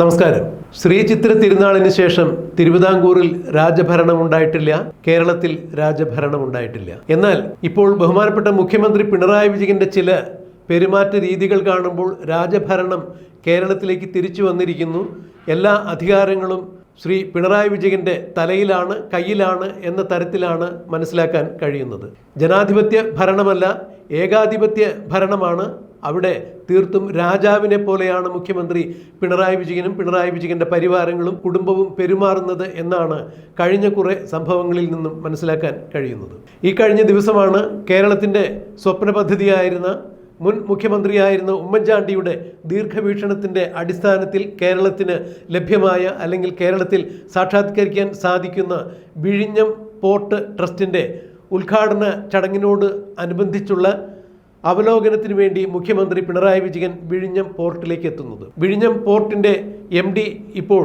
നമസ്കാരം. ശ്രീ ചിത്ര തിരുനാളിന് ശേഷം തിരുവിതാംകൂറിൽ രാജഭരണം ഉണ്ടായിട്ടില്ല കേരളത്തിൽ രാജഭരണം ഉണ്ടായിട്ടില്ല എന്നാൽ ഇപ്പോൾ ബഹുമാനപ്പെട്ട മുഖ്യമന്ത്രി പിണറായി വിജയന്റെ ചില പെരുമാറ്റ രീതികൾ കാണുമ്പോൾ രാജഭരണം കേരളത്തിലേക്ക് തിരിച്ചു വന്നിരിക്കുന്നു. എല്ലാ അധികാരങ്ങളും ശ്രീ പിണറായി വിജയന്റെ തലയിലാണ് കയ്യിലാണ് എന്ന തരത്തിലാണ് മനസ്സിലാക്കാൻ കഴിയുന്നത്. ജനാധിപത്യ ഭരണമല്ല ഏകാധിപത്യ ഭരണമാണ്. അവിടെ തീർത്തും രാജാവിനെ പോലെയാണ് മുഖ്യമന്ത്രി പിണറായി വിജയനും പിണറായി വിജയന്റെ പരിവാരങ്ങളും കുടുംബവും പെരുമാറുന്നത് എന്നാണ് കഴിഞ്ഞ കുറെ സംഭവങ്ങളിൽ നിന്നും മനസ്സിലാക്കാൻ കഴിയുന്നത്. ഈ കഴിഞ്ഞ ദിവസമാണ് കേരളത്തിന്റെ സ്വപ്ന പദ്ധതിയായിരുന്ന മുൻ മുഖ്യമന്ത്രിയായിരുന്ന ഉമ്മൻചാണ്ടിയുടെ ദീർഘവീക്ഷണത്തിന്റെ അടിസ്ഥാനത്തിൽ കേരളത്തിന് ലഭ്യമായ അല്ലെങ്കിൽ കേരളത്തിൽ സാക്ഷാത്കരിക്കാൻ സാധിക്കുന്ന വിഴിഞ്ഞം പോർട്ട് ട്രസ്റ്റിന്റെ ഉദ്ഘാടന ചടങ്ങിനോട് അനുബന്ധിച്ചുള്ള അവലോകനത്തിന് വേണ്ടി മുഖ്യമന്ത്രി പിണറായി വിജയൻ വിഴിഞ്ഞം പോർട്ടിലേക്ക് എത്തുന്നത്. വിഴിഞ്ഞം പോർട്ടിന്റെ എം ഡി ഇപ്പോൾ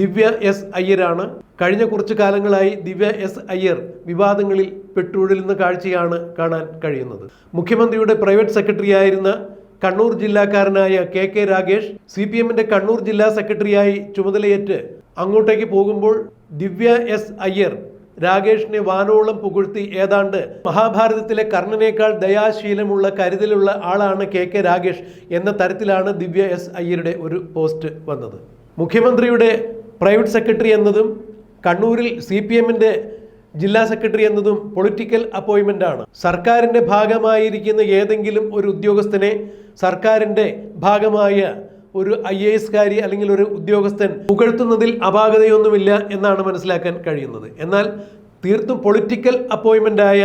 ദിവ്യ എസ് അയ്യരാണ്. കഴിഞ്ഞ കുറച്ചു കാലങ്ങളായി ദിവ്യ എസ് അയ്യർ വിവാദങ്ങളിൽ പെട്ടുഴലുന്ന കാഴ്ചയാണ് കാണാൻ കഴിയുന്നത്. മുഖ്യമന്ത്രിയുടെ പ്രൈവറ്റ് സെക്രട്ടറി ആയിരുന്ന Kannur ജില്ലാക്കാരനായ K K Ragesh C P എമ്മിന്റെ കണ്ണൂർ ജില്ലാ സെക്രട്ടറിയായി ചുമതലയേറ്റ് അങ്ങോട്ടേക്ക് പോകുമ്പോൾ ദിവ്യ എസ് അയ്യർ രാകേഷിനെ വാനോളം പുകഴ്ത്തി ഏതാണ്ട് മഹാഭാരതത്തിലെ കർണനേക്കാൾ ദയാശീലമുള്ള കരുതലുള്ള ആളാണ് കെ കെ രാകേഷ് എന്ന തരത്തിലാണ് ദിവ്യ എസ് അയ്യരുടെ ഒരു പോസ്റ്റ് വന്നത്. മുഖ്യമന്ത്രിയുടെ പ്രൈവറ്റ് സെക്രട്ടറി എന്നതും കണ്ണൂരിൽ സി പി എമ്മിന്റെ ജില്ലാ സെക്രട്ടറി എന്നതും പൊളിറ്റിക്കൽ അപ്പോയിൻമെന്റ് ആണ് സർക്കാരിന്റെ ഭാഗമായിരിക്കുന്ന ഏതെങ്കിലും ഒരു ഉദ്യോഗസ്ഥനെ സർക്കാരിന്റെ ഭാഗമായ ഒരു ഐ എ എസ്കാരി അല്ലെങ്കിൽ ഒരു ഉദ്യോഗസ്ഥൻ പുകഴ്ത്തുന്നതിൽ അപാകതയൊന്നുമില്ല എന്നാണ് മനസ്സിലാക്കാൻ കഴിയുന്നത്. എന്നാൽ തീർത്തും പൊളിറ്റിക്കൽ അപ്പോയിൻമെന്റായ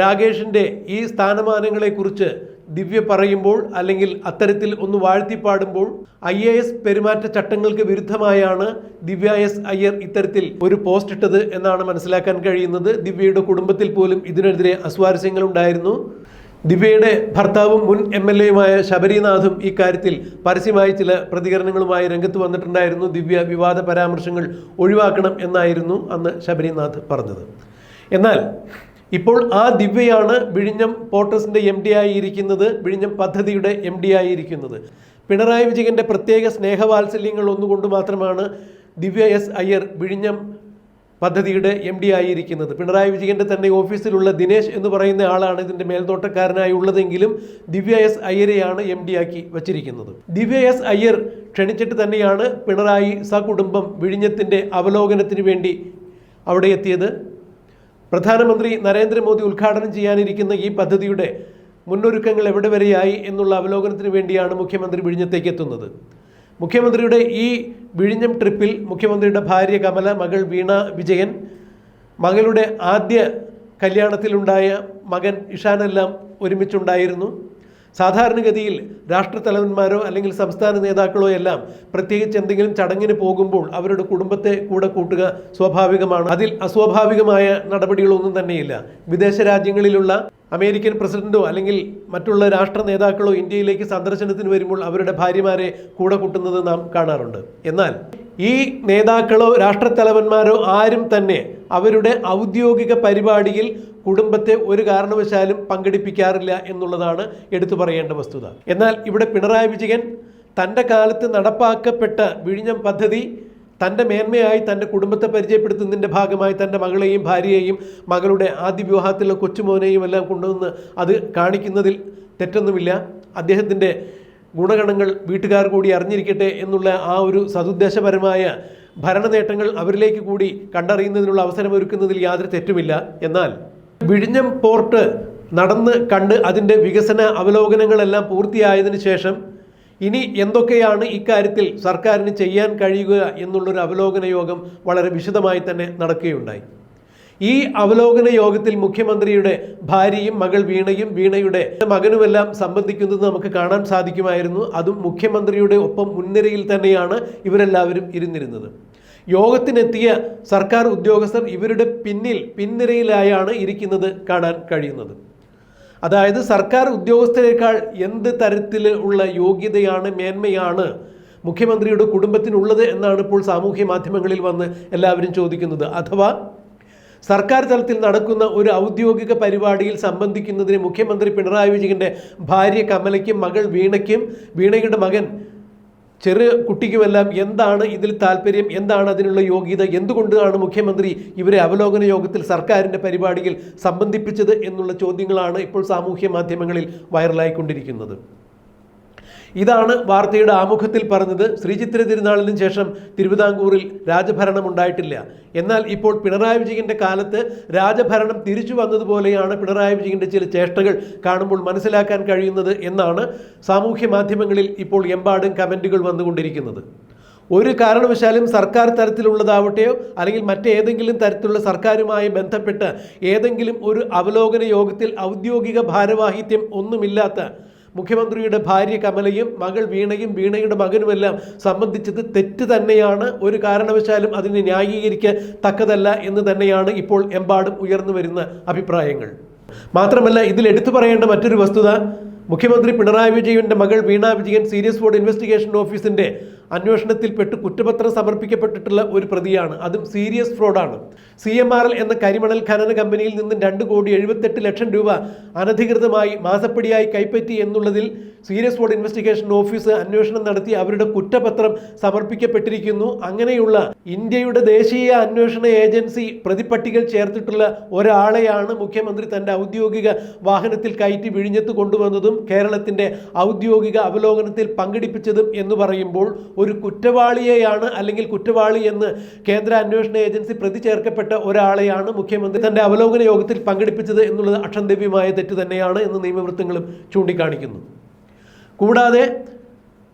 രാകേഷിന്റെ ഈ സ്ഥാനമാനങ്ങളെക്കുറിച്ച് ദിവ്യ പറയുമ്പോൾ അല്ലെങ്കിൽ അത്തരത്തിൽ ഒന്ന് വാഴ്ത്തിപ്പാടുമ്പോൾ ഐ എ എസ് പെരുമാറ്റ ചട്ടങ്ങൾക്ക് വിരുദ്ധമായാണ് ദിവ്യ എസ് അയ്യർ ഇത്തരത്തിൽ ഒരു പോസ്റ്റ് ഇട്ടത് എന്നാണ് മനസ്സിലാക്കാൻ കഴിയുന്നത്. ദിവ്യയുടെ കുടുംബത്തിൽ പോലും ഇതിനെതിരെ അസ്വാരസ്യങ്ങൾ ഉണ്ടായിരുന്നു ദിവ്യയുടെ ഭർത്താവും മുൻ എം എൽ എയുമായ ശബരിനാഥും ഇക്കാര്യത്തിൽ പരസ്യമായി ചില പ്രതികരണങ്ങളുമായി രംഗത്ത് വന്നിട്ടുണ്ടായിരുന്നു. ദിവ്യ വിവാദ പരാമർശങ്ങൾ ഒഴിവാക്കണം എന്നായിരുന്നു അന്ന് ശബരിനാഥ് പറഞ്ഞത്. എന്നാൽ ഇപ്പോൾ ആ ദിവ്യയാണ് വിഴിഞ്ഞം പോർട്ടസിന്റെ എം ഡി ആയിരിക്കുന്നത് വിഴിഞ്ഞം പദ്ധതിയുടെ എം ഡി ആയിരിക്കുന്നത്. പിണറായി വിജയന്റെ പ്രത്യേക സ്നേഹവാത്സല്യങ്ങൾ ഒന്നുകൊണ്ട് മാത്രമാണ് ദിവ്യ എസ് അയ്യർ വിഴിഞ്ഞം പദ്ധതിയുടെ എം ഡി ആയിരിക്കുന്നത്. പിണറായി വിജയന്റെ തന്നെ ഓഫീസിലുള്ള ദിനേശ് എന്ന് പറയുന്ന ആളാണ് ഇതിന്റെ മേൽനോട്ടക്കാരനായി ഉള്ളതെങ്കിലും ദിവ്യ എസ് അയ്യരെയാണ് എം ഡി ആക്കി വച്ചിരിക്കുന്നത്. ദിവ്യ എസ് അയ്യർ ക്ഷണിച്ചിട്ട് തന്നെയാണ് പിണറായി സകുടുംബം വിഴിഞ്ഞത്തിന്റെ അവലോകനത്തിന് വേണ്ടി അവിടെ എത്തിയത്. പ്രധാനമന്ത്രി നരേന്ദ്രമോദി ഉദ്ഘാടനം ചെയ്യാനിരിക്കുന്ന ഈ പദ്ധതിയുടെ മുന്നൊരുക്കങ്ങൾ എവിടെ വരെയായി എന്നുള്ള അവലോകനത്തിന് വേണ്ടിയാണ് മുഖ്യമന്ത്രി വിഴിഞ്ഞത്തേക്ക് എത്തുന്നത്. മുഖ്യമന്ത്രിയുടെ ഈ വിഴിഞ്ഞം ട്രിപ്പിൽ മുഖ്യമന്ത്രിയുടെ ഭാര്യ കമല മകൾ വീണ വിജയൻ മകളുടെ ആദ്യ കല്യാണത്തിലുണ്ടായ മകൻ ഇഷാനെല്ലാം ഒരുമിച്ചുണ്ടായിരുന്നു. സാധാരണഗതിയിൽ രാഷ്ട്രത്തലവന്മാരോ അല്ലെങ്കിൽ സംസ്ഥാന നേതാക്കളോ എല്ലാം പ്രത്യേകിച്ച് എന്തെങ്കിലും ചടങ്ങിന് പോകുമ്പോൾ അവരുടെ കുടുംബത്തെ കൂടെ കൂട്ടുക സ്വാഭാവികമാണ്. അതിൽ അസ്വാഭാവികമായ നടപടികളൊന്നും തന്നെയില്ല. വിദേശ രാജ്യങ്ങളിലുള്ള അമേരിക്കൻ പ്രസിഡന്റോ അല്ലെങ്കിൽ മറ്റുള്ള രാഷ്ട്ര നേതാക്കളോ ഇന്ത്യയിലേക്ക് സന്ദർശനത്തിന് വരുമ്പോൾ അവരുടെ ഭാര്യമാരെ കൂടെ കൂട്ടുന്നത് നാം കാണാറുണ്ട്. എന്നാൽ ഈ നേതാക്കളോ രാഷ്ട്രത്തലവന്മാരോ ആരും തന്നെ അവരുടെ ഔദ്യോഗിക പരിപാടിയിൽ കുടുംബത്തെ ഒരു കാരണവശാലും പങ്കെടുപ്പിക്കാറില്ല എന്നുള്ളതാണ് എടുത്തു പറയേണ്ട വസ്തുത. എന്നാൽ ഇവിടെ പിണറായി വിജയൻ തന്റെ കാലത്ത് നടപ്പാക്കപ്പെട്ട വിഴിഞ്ഞം പദ്ധതി തന്റെ മേന്മയായി തന്റെ കുടുംബത്തെ പരിചയപ്പെടുത്തുന്നതിന്റെ ഭാഗമായി തന്റെ മകളെയും ഭാര്യയെയും മകളുടെ ആദ്യ വിവാഹത്തിലെ കൊച്ചുമോനെയും എല്ലാം കൊണ്ടുവന്ന് അത് കാണിക്കുന്നതിൽ തെറ്റൊന്നുമില്ല. അദ്ദേഹത്തിന്റെ ഗുണഗണങ്ങൾ വീട്ടുകാർ കൂടി അറിഞ്ഞിരിക്കട്ടെ എന്നുള്ള ആ ഒരു സതുദ്ദേശപരമായ ഭരണ നേട്ടങ്ങൾ അവരിലേക്ക് കൂടി കണ്ടറിയുന്നതിനുള്ള അവസരമൊരുക്കുന്നതിൽ യാതൊരു തെറ്റുമില്ല. എന്നാൽ വിഴിഞ്ഞം പോർട്ട് നടന്ന് കണ്ട് അതിന്റെ വികസന അവലോകനങ്ങളെല്ലാം പൂർത്തിയായതിനു ശേഷം ഇനി എന്തൊക്കെയാണ് ഇക്കാര്യത്തിൽ സർക്കാരിന് ചെയ്യാൻ കഴിയുക എന്നുള്ളൊരു അവലോകന യോഗം വളരെ വിശദമായി തന്നെ നടക്കുകയുണ്ടായി. ഈ അവലോകന യോഗത്തിൽ മുഖ്യമന്ത്രിയുടെ ഭാര്യയും മകൾ വീണയും വീണയുടെ മകനുമെല്ലാം സംബന്ധിക്കുന്നത് നമുക്ക് കാണാൻ സാധിക്കുമായിരുന്നു. അതും മുഖ്യമന്ത്രിയുടെ ഒപ്പം മുൻനിരയിൽ തന്നെയാണ് ഇവരെല്ലാവരും ഇരുന്നിരുന്നത്. യോഗത്തിനെത്തിയ സർക്കാർ ഉദ്യോഗസ്ഥർ ഇവരുടെ പിന്നിൽ പിൻനിരയിലായാണ് ഇരിക്കുന്നത് കാണാൻ കഴിയുന്നത്. അതായത് സർക്കാർ ഉദ്യോഗസ്ഥരെക്കാൾ എന്ത് തരത്തിലുള്ള യോഗ്യതയാണ് മേന്മയാണ് മുഖ്യമന്ത്രിയുടെ കുടുംബത്തിനുള്ളത് എന്നാണ് ഇപ്പോൾ സാമൂഹ്യ മാധ്യമങ്ങളിൽ വന്ന് എല്ലാവരും ചോദിക്കുന്നത്. അഥവാ സർക്കാർ തലത്തിൽ നടക്കുന്ന ഒരു ഔദ്യോഗിക പരിപാടിയിൽ സംബന്ധിക്കുന്നതിന് മുഖ്യമന്ത്രി പിണറായി വിജയന്റെ ഭാര്യ കമലയ്ക്കും മകൾ വീണയ്ക്കും വീണയുടെ മകൻ ചെറു കുട്ടിക്കുമെല്ലാം എന്താണ് ഇതിൽ താല്പര്യം? എന്താണ് അതിനുള്ള യോഗ്യത? എന്തുകൊണ്ടാണ് മുഖ്യമന്ത്രി ഇവരെ അവലോകന യോഗത്തിൽ സർക്കാരിന്റെ പരിപാടിയിൽ സംബന്ധിപ്പിച്ചത് എന്നുള്ള ചോദ്യങ്ങളാണ് ഇപ്പോൾ സാമൂഹ്യ മാധ്യമങ്ങളിൽ വൈറലായിക്കൊണ്ടിരിക്കുന്നത്. ഇതാണ് വാർത്തയുടെ ആമുഖത്തിൽ പറഞ്ഞത്. ശ്രീചിത്ര തിരുനാളിന് ശേഷം തിരുവിതാംകൂറിൽ രാജഭരണം ഉണ്ടായിട്ടില്ല. എന്നാൽ ഇപ്പോൾ പിണറായി വിജയന്റെ കാലത്ത് രാജഭരണം തിരിച്ചു വന്നതുപോലെയാണ് പിണറായി വിജയന്റെ ചില ചേഷ്ടകൾ കാണുമ്പോൾ മനസ്സിലാക്കാൻ കഴിയുന്നത് എന്നാണ് സാമൂഹ്യ മാധ്യമങ്ങളിൽ ഇപ്പോൾ എമ്പാടും കമന്റുകൾ വന്നുകൊണ്ടിരിക്കുന്നത്. ഒരു കാരണവശാലും സർക്കാർ തരത്തിലുള്ളതാവട്ടെയോ അല്ലെങ്കിൽ മറ്റേതെങ്കിലും തരത്തിലുള്ള സർക്കാരുമായി ബന്ധപ്പെട്ട് ഏതെങ്കിലും ഒരു അവലോകന യോഗത്തിൽ ഔദ്യോഗിക ഭാരവാഹിത്യം ഒന്നുമില്ലാത്ത മുഖ്യമന്ത്രിയുടെ ഭാര്യ കമലയും മകൾ വീണയും വീണയുടെ മകനുമെല്ലാം സംബന്ധിച്ചത് തെറ്റ് തന്നെയാണ്. ഒരു കാരണവശാലും അതിനെ ന്യായീകരിക്കാൻ തക്കതല്ല എന്ന് തന്നെയാണ് ഇപ്പോൾ എമ്പാടും ഉയർന്നു വരുന്ന അഭിപ്രായങ്ങൾ. മാത്രമല്ല ഇതിൽ എടുത്തു പറയേണ്ട മറ്റൊരു വസ്തുത മുഖ്യമന്ത്രി പിണറായി വിജയന്റെ മകൾ Veena Vijayan serious fraud investigation ഓഫീസിന്റെ അന്വേഷണത്തിൽപ്പെട്ട് കുറ്റപത്രം സമർപ്പിക്കപ്പെട്ടിട്ടുള്ള ഒരു പ്രതിയാണ്. അതും സീരിയസ് ഫ്രോഡാണ്. സി എം ആർ എൽ എന്ന കരിമണൽ ഖനന കമ്പനിയിൽ നിന്നും രണ്ട് കോടി എഴുപത്തെട്ട് ലക്ഷം രൂപ അനധികൃതമായി മാസപ്പടിയായി കൈപ്പറ്റി എന്നുള്ളതിൽ സീരിയസ് ബോർഡ് ഇൻവെസ്റ്റിഗേഷൻ ഓഫീസ് അന്വേഷണം നടത്തി അവരുടെ കുറ്റപത്രം സമർപ്പിക്കപ്പെട്ടിരിക്കുന്നു. അങ്ങനെയുള്ള ഇന്ത്യയുടെ ദേശീയ അന്വേഷണ ഏജൻസി പ്രതിപ്പട്ടികൾ ചേർത്തിട്ടുള്ള ഒരാളെയാണ് മുഖ്യമന്ത്രി തന്റെ ഔദ്യോഗിക വാഹനത്തിൽ കയറ്റി വിഴിഞ്ഞത്ത് കൊണ്ടുവന്നതും കേരളത്തിന്റെ ഔദ്യോഗിക അവലോകനത്തിൽ പങ്കെടുപ്പിച്ചതും എന്ന് പറയുമ്പോൾ ഒരു കുറ്റവാളിയെയാണ് അല്ലെങ്കിൽ കുറ്റവാളി എന്ന് കേന്ദ്ര അന്വേഷണ ഏജൻസി പ്രതി ചേർക്കപ്പെട്ട ഒരാളെയാണ് മുഖ്യമന്ത്രി തന്റെ അവലോകന യോഗത്തിൽ പങ്കെടുപ്പിച്ചത് എന്നുള്ളത് അക്ഷന്തവ്യമായ തെറ്റ് തന്നെയാണ് എന്ന് നിയമവൃത്തങ്ങളും ചൂണ്ടിക്കാണിക്കുന്നു. കൂടാതെ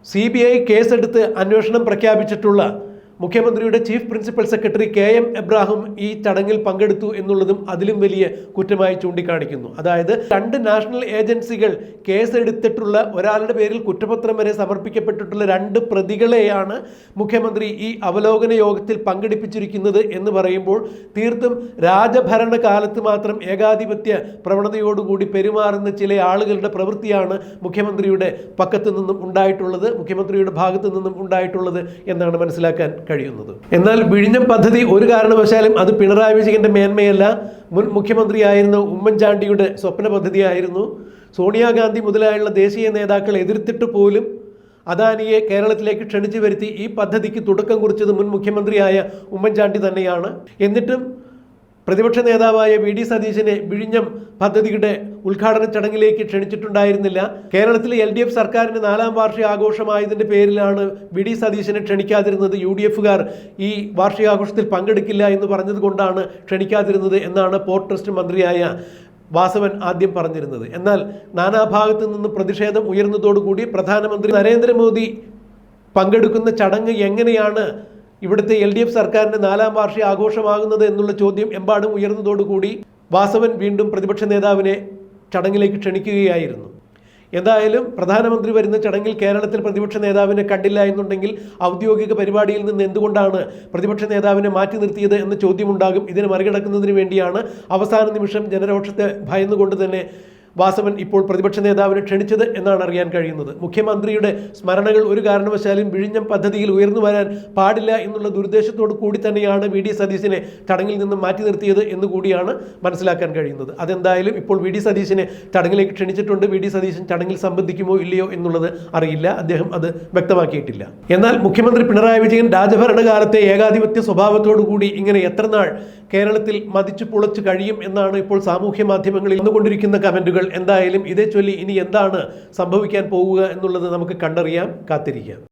സി ബി ഐ കേസെടുത്ത് അന്വേഷണം പ്രഖ്യാപിച്ചിട്ടുള്ള മുഖ്യമന്ത്രിയുടെ chief principal secretary K M Abraham ഈ ചടങ്ങിൽ പങ്കെടുത്തു എന്നുള്ളതും അതിലും വലിയ കുറ്റമായി ചൂണ്ടിക്കാണിക്കുന്നു. അതായത് രണ്ട് നാഷണൽ ഏജൻസികൾ കേസെടുത്തിട്ടുള്ള ഒരാളുടെ പേരിൽ കുറ്റപത്രം വരെ സമർപ്പിക്കപ്പെട്ടിട്ടുള്ള രണ്ട് പ്രതികളെയാണ് മുഖ്യമന്ത്രി ഈ അവലോകന യോഗത്തിൽ പങ്കെടുപ്പിച്ചിരിക്കുന്നത് എന്ന് പറയുമ്പോൾ തീർത്തും രാജഭരണ കാലത്ത് മാത്രം ഏകാധിപത്യ പ്രവണതയോടുകൂടി പെരുമാറുന്ന ചില ആളുകളുടെ പ്രവൃത്തിയാണ് മുഖ്യമന്ത്രിയുടെ പക്കത്തു നിന്നും ഉണ്ടായിട്ടുള്ളത് മുഖ്യമന്ത്രിയുടെ ഭാഗത്തു നിന്നും ഉണ്ടായിട്ടുള്ളത് എന്നാണ് മനസ്സിലാക്കാൻ കഴിയുന്നത്. എന്നാൽ വിഴിഞ്ഞം പദ്ധതി ഒരു കാരണവശാലും അത് പിണറായി വിജയന്റെ മേന്മയല്ല. മുൻ മുഖ്യമന്ത്രിയായിരുന്ന ഉമ്മൻചാണ്ടിയുടെ സ്വപ്ന പദ്ധതിയായിരുന്നു. സോണിയാഗാന്ധി മുതലായുള്ള ദേശീയ നേതാക്കൾ എതിർത്തിട്ട് പോലും അദാനിയെ കേരളത്തിലേക്ക് ക്ഷണിച്ചു വരുത്തി ഈ പദ്ധതിക്ക് തുടക്കം കുറിച്ചത് മുൻ മുഖ്യമന്ത്രിയായ ഉമ്മൻചാണ്ടി തന്നെയാണ്. എന്നിട്ടും പ്രതിപക്ഷ നേതാവായ വി ഡി സതീശനെ വിഴിഞ്ഞം പദ്ധതിയുടെ ഉദ്ഘാടന ചടങ്ങിലേക്ക് ക്ഷണിച്ചിട്ടുണ്ടായിരുന്നില്ല. കേരളത്തിലെ എൽ ഡി എഫ് സർക്കാരിന്റെ നാലാം വാർഷിക ആഘോഷമായതിന്റെ പേരിലാണ് വി ഡി സതീശനെ ക്ഷണിക്കാതിരുന്നത് യു ഡി എഫുകാർ. ഈ വാർഷികാഘോഷത്തിൽ പങ്കെടുക്കില്ല എന്ന് പറഞ്ഞതുകൊണ്ടാണ് ക്ഷണിക്കാതിരുന്നത് എന്നാണ് പോർട്ട് ട്രസ്റ്റ് മന്ത്രിയായ വാസവൻ ആദ്യം പറഞ്ഞിരുന്നത്. എന്നാൽ നാനാഭാഗത്തു നിന്ന് പ്രതിഷേധം ഉയർന്നതോടുകൂടി പ്രധാനമന്ത്രി നരേന്ദ്രമോദി പങ്കെടുക്കുന്ന ചടങ്ങ് എങ്ങനെയാണ് ഇവിടുത്തെ എൽ ഡി എഫ് സർക്കാരിന്റെ നാലാം വാർഷിക ആഘോഷമാകുന്നത് എന്നുള്ള ചോദ്യം എമ്പാടും ഉയർന്നതോടുകൂടി വാസവൻ വീണ്ടും പ്രതിപക്ഷ നേതാവിനെ ചടങ്ങിലേക്ക് ക്ഷണിക്കുകയായിരുന്നു. എന്തായാലും പ്രധാനമന്ത്രി വരുന്ന ചടങ്ങിൽ കേരളത്തിൽ പ്രതിപക്ഷ നേതാവിനെ കണ്ടില്ല എന്നുണ്ടെങ്കിൽ ഔദ്യോഗിക പരിപാടിയിൽ നിന്ന് എന്തുകൊണ്ടാണ് പ്രതിപക്ഷ നേതാവിനെ മാറ്റി നിർത്തിയത് എന്ന ചോദ്യമുണ്ടാകും. ഇതിനെ മറികടക്കുന്നതിന് വേണ്ടിയാണ് അവസാന നിമിഷം ജനരോഷത്തെ ഭയന്നുകൊണ്ട് തന്നെ വാസവൻ ഇപ്പോൾ പ്രതിപക്ഷ നേതാവിനെ ക്ഷണിച്ചത് എന്നാണ് അറിയാൻ കഴിയുന്നത്. മുഖ്യമന്ത്രിയുടെ സ്മരണകൾ ഒരു കാരണവശാലും വിഴിഞ്ഞം പദ്ധതിയിൽ ഉയർന്നു വരാൻ പാടില്ല എന്നുള്ള ദുരുദ്ദേശത്തോടു കൂടി തന്നെയാണ് വി ഡി സതീശിനെ ചടങ്ങിൽ നിന്ന് മാറ്റി നിർത്തിയത് എന്ന് കൂടിയാണ് മനസ്സിലാക്കാൻ കഴിയുന്നത്. അതെന്തായാലും ഇപ്പോൾ വി ഡി സതീശിനെ ചടങ്ങിലേക്ക് ക്ഷണിച്ചിട്ടുണ്ട്. വി ഡി സതീശൻ ചടങ്ങിൽ സംബന്ധിക്കുമോ ഇല്ലയോ എന്നുള്ളത് അറിയില്ല. അദ്ദേഹം അത് വ്യക്തമാക്കിയിട്ടില്ല. എന്നാൽ മുഖ്യമന്ത്രി പിണറായി വിജയൻ രാജഭരണകാലത്തെ ഏകാധിപത്യ സ്വഭാവത്തോടു കൂടി ഇങ്ങനെ എത്ര നാൾ കേരളത്തിൽ മതിച്ചു പുളച്ചു കഴിയും എന്നാണ് ഇപ്പോൾ സാമൂഹ്യ മാധ്യമങ്ങളിൽ വന്നുകൊണ്ടിരിക്കുന്ന കമന്റുകൾ. എന്തായാലും ഇതേ ചൊല്ലി ഇനി എന്താണ് സംഭവിക്കാൻ പോവുക എന്നുള്ളത് നമുക്ക് കണ്ടറിയാം കാത്തിരിക്കാം.